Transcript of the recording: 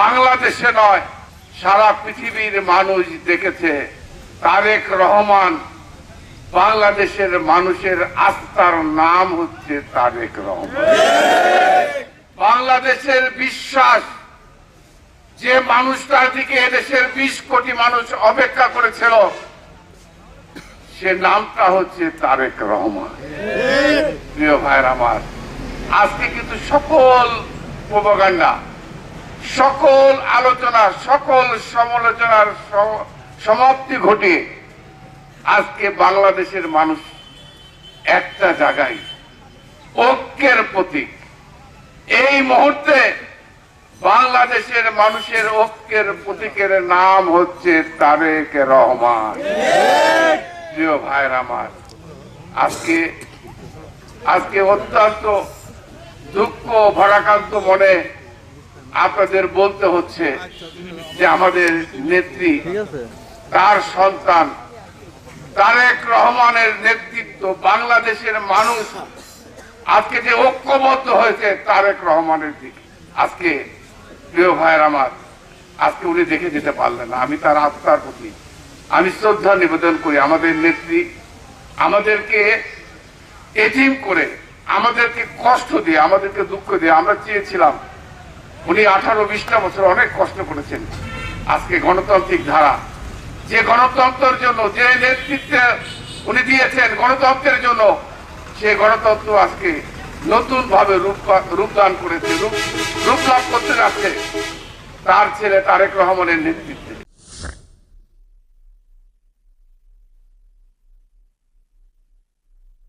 বাংলাদেশে নয়, সারা পৃথিবীর মানুষ দেখেছে তারেক রহমান। বাংলাদেশের মানুষের আস্থার নাম হচ্ছে তারেক রহমান। বাংলাদেশের বিশ্বাস, যে মানুষটার দিকে এদেশের বিশ কোটি মানুষ অপেক্ষা করেছিল, সে নামটা হচ্ছে তারেক রহমান। প্রিয় ভাইয়ের আমার, আজকে কিন্তু সকল প্রবাগান্ডা সকল আলোচনা, সকল সমালোচনার সমাপ্তি ঘটিয়ে আজকে বাংলাদেশের মানুষ একটা জায়গায় ঐক্যের প্রতীক। এই মুহূর্তে বাংলাদেশের মানুষের ঐক্যের প্রতীকের নাম হচ্ছে তারেক রহমান। প্রিয় ভাইয়ের আমার, আজকে আজকে অত্যন্ত দুঃখ ভরাকান্ত মনে আপনাদের বলতে হচ্ছে যে আমাদের নেত্রী তার সন্তান তারেক রহমানের নেতৃত্ব বাংলাদেশের মানুষ আজকে যে ঐক্যবদ্ধ হয়েছে তারেক রহমানের দিকে। আজকে প্রিয় ভাইয়ের আমার আজকে উনি দেখে যেতে পারলেন আমি তার আত্মার প্রতি আমি শ্রদ্ধা নিবেদন করি আমাদের নেত্রী আমাদেরকে এজিম করে আমাদেরকে কষ্ট দিয়ে আমাদেরকে দুঃখ দিয়ে আমরা চেয়েছিলাম উনি আঠারো বিশটা বছর অনেক কষ্ট করেছেন। আজকে গণতান্ত্রিক ধারা। যে গণতন্ত্রের জন্য, যে নেতৃত্ব উনি দিয়েছেন গণতন্ত্রের জন্য, সে গণতন্ত্র আজকে নতুন ভাবে রূপদান করেছে, রূপ রূপ লাভ করতে যাচ্ছে তার ছেলে তারেক রহমানের নেতৃত্বে।